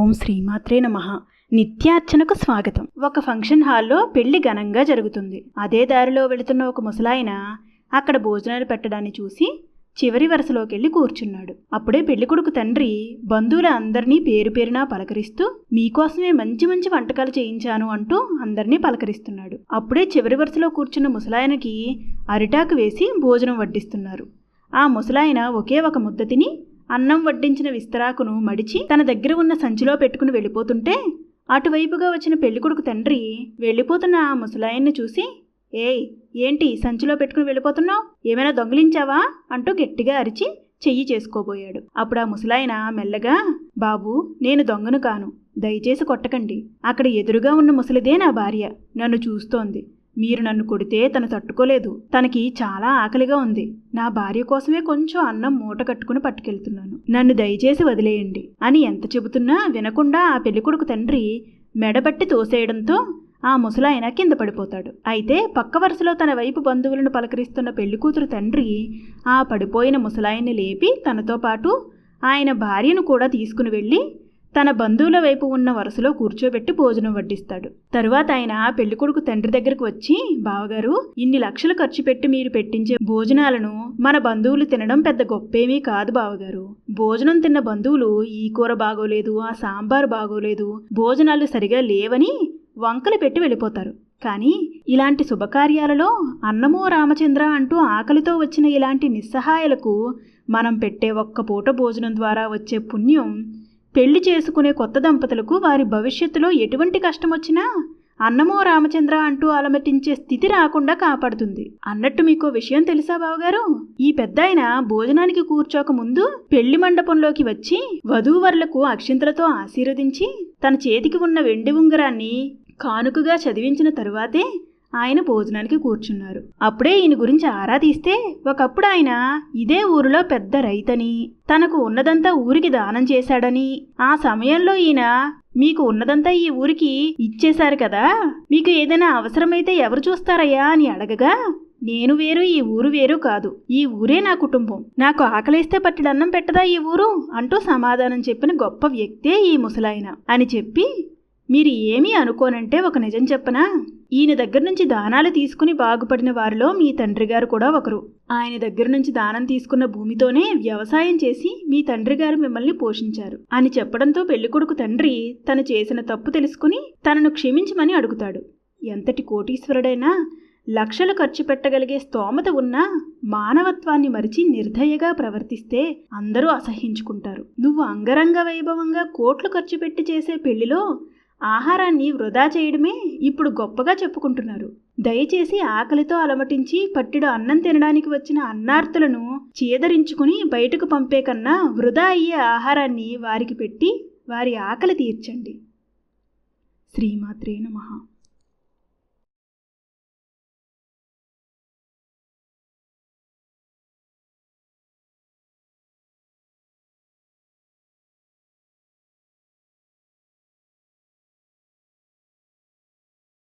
ఓం శ్రీమాత్రే నమ. నిత్యార్చనకు స్వాగతం. ఒక ఫంక్షన్ హాల్లో పెళ్ళి ఘనంగా జరుగుతుంది. అదే దారిలో వెళుతున్న ఒక ముసలాయన అక్కడ భోజనాలు పెట్టడాన్ని చూసి చివరి వరుసలోకి వెళ్ళి కూర్చున్నాడు. అప్పుడే పెళ్ళికొడుకు తండ్రి బంధువుల అందరినీ పేరు పేరునా పలకరిస్తూ మీకోసమే మంచి మంచి వంటకాలు చేయించాను అంటూ అందరినీ పలకరిస్తున్నాడు. అప్పుడే చివరి వరుసలో కూర్చున్న ముసలాయనకి అరిటాకు వేసి భోజనం వడ్డిస్తున్నారు. ఆ ముసలాయన ఒకే ఒక ముద్ద తిని అన్నం వడ్డించిన విస్తరాకును మడిచి తన దగ్గర ఉన్న సంచిలో పెట్టుకుని వెళ్ళిపోతుంటే అటువైపుగా వచ్చిన పెళ్ళికొడుకు తండ్రి వెళ్ళిపోతున్న ఆ ముసలాయన్ని చూసి ఏయ్ ఏంటి సంచిలో పెట్టుకుని వెళ్ళిపోతున్నావు? ఏమైనా దొంగిలించావా? అంటూ గట్టిగా అరిచి చెయ్యి చేసుకోబోయాడు. అప్పుడు ఆ ముసలాయన మెల్లగా బాబు నేను దొంగను కాను. దయచేసి కొట్టకండి. అక్కడ ఎదురుగా ఉన్న ముసలిదే నా భార్య. నన్ను చూస్తోంది. మీరు నన్ను కొడితే తను తట్టుకోలేదు. తనకి చాలా ఆకలిగా ఉంది. నా భార్య కోసమే కొంచెం అన్నం మూట కట్టుకుని పట్టుకెళ్తున్నాను. నన్ను దయచేసి వదిలేయండి అని ఎంత చెబుతున్నా వినకుండా ఆ పెళ్ళికొడుకు తండ్రి మెడబట్టి తోసేయడంతో ఆ ముసలాయన కింద పడిపోతాడు. అయితే పక్క వరుసలో తన వైపు బంధువులను పలకరిస్తున్న పెళ్ళికూతురు తండ్రి ఆ పడిపోయిన ముసలాయన్ని లేపి తనతో పాటు ఆయన భార్యను కూడా తీసుకుని వెళ్ళి తన బంధువుల వైపు ఉన్న వరుసలో కూర్చోబెట్టి భోజనం వడ్డిస్తాడు. తరువాత ఆయన పెళ్ళికొడుకు తండ్రి దగ్గరకు వచ్చి బావగారు ఇన్ని లక్షలు ఖర్చు పెట్టి మీరు పెట్టించే భోజనాలను మన బంధువులు తినడం పెద్ద గొప్పేమీ కాదు బావగారు. భోజనం తిన్న బంధువులు ఈ కూర బాగోలేదు ఆ సాంబారు బాగోలేదు భోజనాలు సరిగా లేవని వంకలు పెట్టి వెళ్ళిపోతారు. కానీ ఇలాంటి శుభకార్యాలలో అన్నమో రామచంద్ర అంటూ ఆకలితో వచ్చిన ఇలాంటి నిస్సహాయాలకు మనం పెట్టే ఒక్క పూట భోజనం ద్వారా వచ్చే పుణ్యం పెళ్ళి చేసుకునే కొత్త దంపతులకు వారి భవిష్యత్తులో ఎటువంటి కష్టం వచ్చినా అన్నమో రామచంద్ర అంటూ అలమటించే స్థితి రాకుండా కాపాడుతుంది. అన్నట్టు మీకు విషయం తెలుసా బావగారు? ఈ పెద్దాయన భోజనానికి కూర్చోక ముందు పెళ్ళి మండపంలోకి వచ్చి వధూవరులకు అక్షింతలతో ఆశీర్వదించి తన చేతికి ఉన్న వెండి ఉంగరాన్ని కానుకగా చదివించిన తరువాతే ఆయన భోజనానికి కూర్చున్నారు. అప్పుడే ఈయన గురించి ఆరా తీస్తే ఒకప్పుడు ఆయన ఇదే ఊరిలో పెద్ద రైతని తనకు ఉన్నదంతా ఊరికి దానం చేశాడని ఆ సమయంలో ఈయన మీకు ఉన్నదంతా ఈ ఊరికి ఇచ్చేశారు కదా మీకు ఏదైనా అవసరమైతే ఎవరు చూస్తారయ్యా అని అడగగా నేను వేరు ఈ ఊరు వేరు కాదు ఈ ఊరే నా కుటుంబం నాకు ఆకలిస్తే పట్టడన్నం పెట్టదా ఈ ఊరు అంటూ సమాధానం చెప్పిన గొప్ప వ్యక్తే ఈ ముసలాయన అని చెప్పి మీరు ఏమీ అనుకోనంటే ఒక నిజం చెప్పనా? ఈయన దగ్గర నుంచి దానాలు తీసుకుని బాగుపడిన వారిలో మీ తండ్రి గారు కూడా ఒకరు. ఆయన దగ్గర నుంచి దానం తీసుకున్న భూమితోనే వ్యవసాయం చేసి మీ తండ్రి గారు మిమ్మల్ని పోషించారు. అని చెప్పడంతో పెళ్ళికొడుకు తండ్రి తను చేసిన తప్పు తెలుసుకుని తనను క్షమించమని అడుగుతాడు. ఎంతటి కోటీశ్వరుడైనా లక్షలు ఖర్చు పెట్టగలిగే స్తోమత ఉన్నా మానవత్వాన్ని మరిచి నిర్దయగా ప్రవర్తిస్తే అందరూ అసహించుకుంటారు. నువ్వు అంగరంగ వైభవంగా కోట్లు ఖర్చు పెట్టి చేసే పెళ్ళిలో ఆహారాన్ని వృధా చేయడమే ఇప్పుడు గొప్పగా చెప్పుకుంటున్నారు. దయచేసి ఆకలితో అలమటించి పట్టిడు అన్నం తినడానికి వచ్చిన అన్నార్తులను చీదరించుకుని బయటకు పంపే కన్నా వృధా అయ్యే ఆహారాన్ని వారికి పెట్టి వారి ఆకలి తీర్చండి. శ్రీమాత్రే నమః.